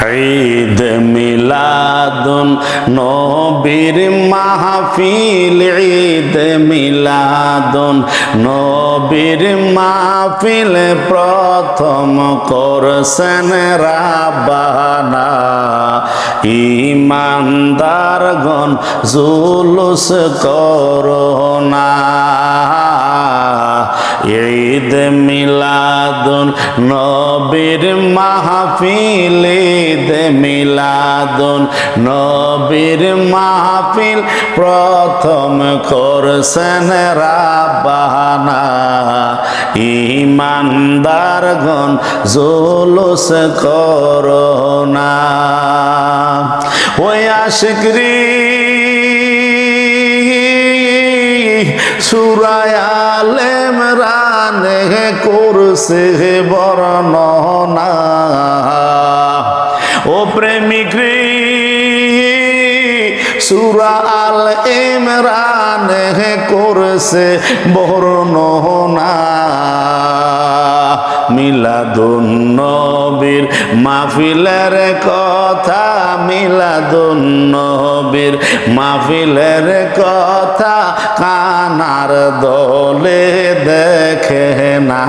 ঈদ মিলাদুন নবীর মাহফিল ঈদ মিলাদুন নবীর মাহফিল প্রথম করছেন রাবানা। ইমানদারগণ জুলুস করোনা ঈদ মিলাদুন নবীর মাহফিল, ঈদ মিলাদুন নবীর মাহফিল, প্রথম করছেন রাবানা ইমানদারগণ জুলুস করোনা ওই আশিকরি সুরায়ালেম রানে করছে বর্ণনা। ও প্রেমিক সুরা আল ইমরান করছে বর্ণনা। মিলাদুন নবীর মাহফিলের কথা মিলাদুন নবীর মাহফিলের কথা কানার দলে দেখে না।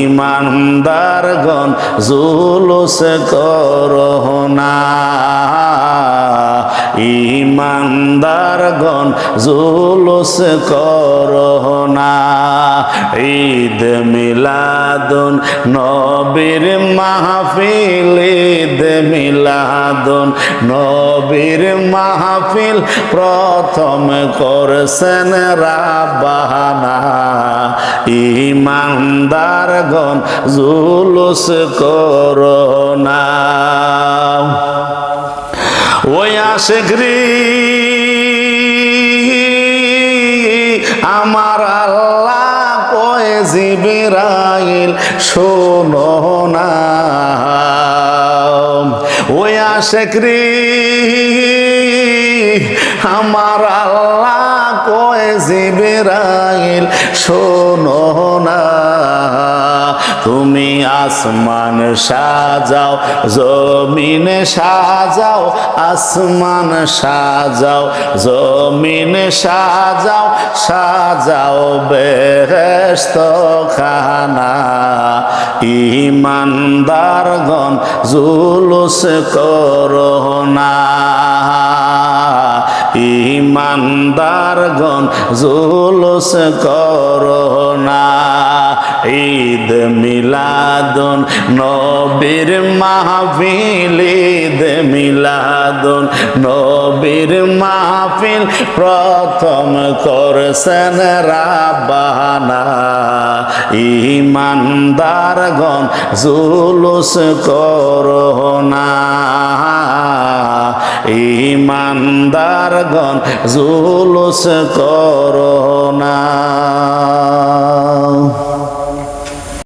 ইমানদারগণ জুলুস করোনা ইমানদারগণ জুলুস করোনা ঈদ মিলাদুন, নবীর মাহফিল, ঈদ মিলাদুন, নবীর মাহফিল প্রথম করছেন রাবানা ইমানদারগণ জুলুস করোনা ওই আশেখরি আমার আল্লাহ কয়ে জিবিরাইল শোনো না। ওই আশেখরি আমার আল্লাহ জিবিরাইল, শোনো না। তুমি আসমান সাজাও, জমিন সাজাও, আসমান সাজাও, জমিন সাজাও সাজাও বেহেস্ত খানা ইমানদারগণ জুলুস করোনা ইমানদারগণ জুলুস করোনা ঈদ মিলাদুন, নবীর মাহফিল, ঈদ মিলাদুন, নবীর মাহফিল প্রথম করছেন রাবানা ইমানদারগণ জুলুস করোনা ইমানদারগণ জুলুস করোনা